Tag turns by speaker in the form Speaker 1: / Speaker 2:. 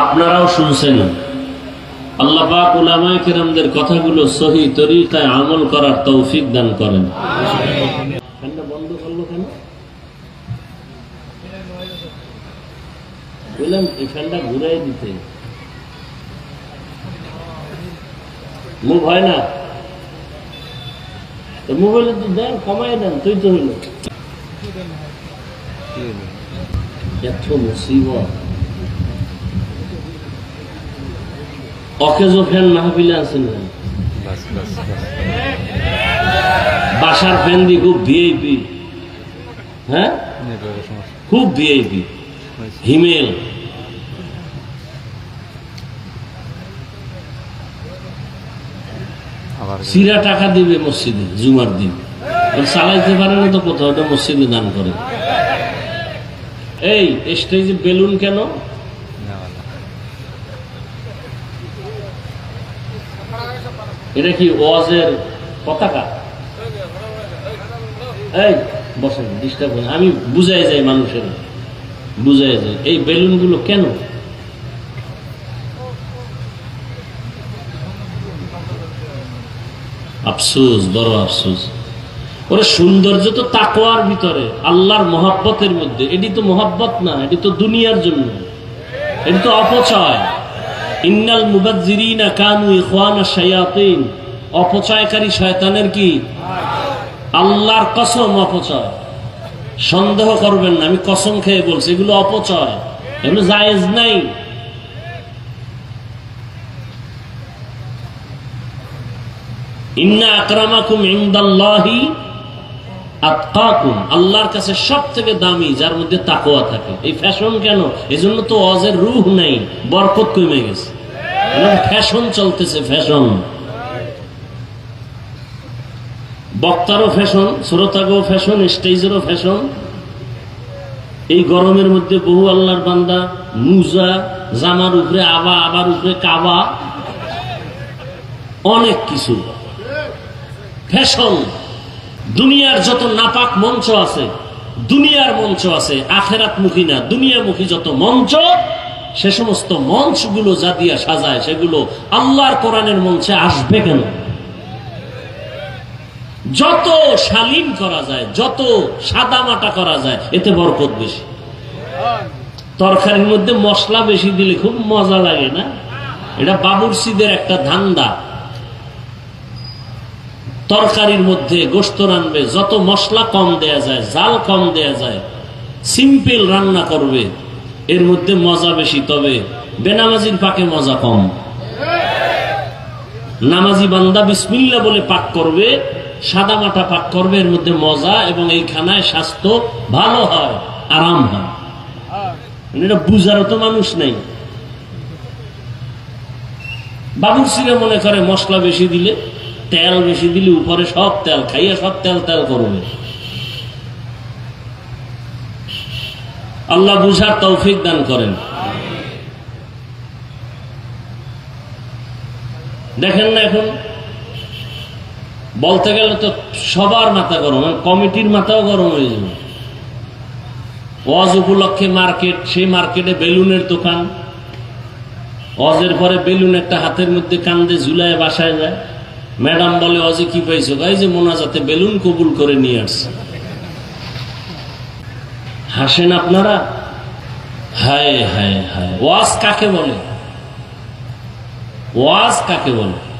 Speaker 1: আপনারাও শুনছেন। আল্লাহ কথাগুলো সহি তরিকায় আমল করার তৌফিক দান করেন। দিতে। না? মোবাইলে তো দেন, কমাই দেন, তুই তো এত মুসিবত। অকেজো ফ্যান মাহফিলে আছেন না বাসার ফ্যান দিয়ে খুব ভিআইপি। হ্যাঁ? খুব ভিআইপি। হিমেল। সিরা টাকা দিবে মসজিদে, জুমার দিন। চালাইতে পারে না তো কোথাও মসজিদে দান করে। এই স্টেজে বেলুন কেন? এটা কি ওয়াজের পতাকা? এই, বসেন ডিস্টার্ব আমি বুঝাই যাই মানুষের, বুঝাই যাই। এই বেলুনগুলো কেন? আফসোস, বড় আফসোস। ওরা সৌন্দর্য তো তাকোয়ার ভিতরে, আল্লাহর মহাব্বতের মধ্যে। এটি তো মহাব্বত না, এটি তো দুনিয়ার জন্য। এটি তো অপচয়। ইন্নাল মুবাজ্জিরিনা কানু ইখওয়ানা শায়াতিন। অপচয়কারী শয়তানের কি? আল্লাহর কসম অপচয়। সন্দেহ করবেন না, আমি কসম খেয়ে বলছি, এগুলো অপচয়। এগুলো জায়েজ নাই। ইন্না আকরামাকুম ইনদাল্লাহি আতকাকুম আল্লাহর কাছে সব থেকে দামি, যার মধ্যে তাকোয়া থাকে। এই ফ্যাশন কেন? এই জন্য তো অজের রুহ নাই, বরকত কমে গেছে। ফ্যাশন চলতেছে ফ্যাশন বক্তারও ফ্যাশন শ্রোতাগো ফ্যাশন স্টেজেরও ফ্যাশন এই গরমের মধ্যে বহু আল্লাহর বান্দা, মুজা, জামার উপরে আবা, আবার উপরে কাবা, অনেক কিছু। ফ্যাশন দুনিয়ার যত নাপাক মঞ্চ আছে, দুনিয়ার মঞ্চ আছে আখেরাত মুখী না, দুনিয়ামুখী যত মঞ্চ, সে সমস্ত মঞ্চগুলো যা দিয়া সাজায়, সেগুলো আল্লাহর কোরআনের মঞ্চে আসবে কেন? যত শালীন করা যায়, যত সাদামাটা করা যায়, এতে বরকত বেশি। তরকারির মধ্যে মশলা বেশি দিলে খুব মজা লাগে না? এটা বাবুরসিদের একটা ধান্দা। তরকারির মধ্যে গোস্ত রানবে, যত মশলা কম দেয়া যায়, জাল কম দেয়া যায়, সিম্পল রান্না করবে, এর মধ্যে মজা বেশি, তবে বেনামাজির পাকে মজা কম। নামাজি বান্দা বিসমিল্লা বলে পাক করবে, সাদা মাটা পাক করবে, এর মধ্যে মজা এবং এই খানায় স্বাস্থ্য ভালো হয়, আরাম হয়। মানে এটা বুঝারও তো মানুষ নেই। বাবুরসিরা মনে করে মশলা বেশি দিলে তেল বেশি দিলে উপরে সব তেল, খাইয়া সব তেল তেল করবে। আল্লাহ বুঝার তৌফিক দান করেন। দেখেন না এখন? বলতে গেলে তো সবার মাথা গরম কমিটির মাথাও গরম হয়ে যাবে। ওয়াজ উপলক্ষে মার্কেট, সেই মার্কেটে বেলুনের দোকান। অজের পরে বেলুন একটা হাতের মধ্যে কান্দে ঝুলায়, বাসায় যায়। ম্যাডাম বলে অজে কি পাইছো? ভাই যে মোনাজাতে বেলুন কবুল করে নিয়ে আসছে। হাসেন আপনারা? হায় হায় হায়। ওয়াজ কাকে বলে? ওয়াজ কাকে বলে?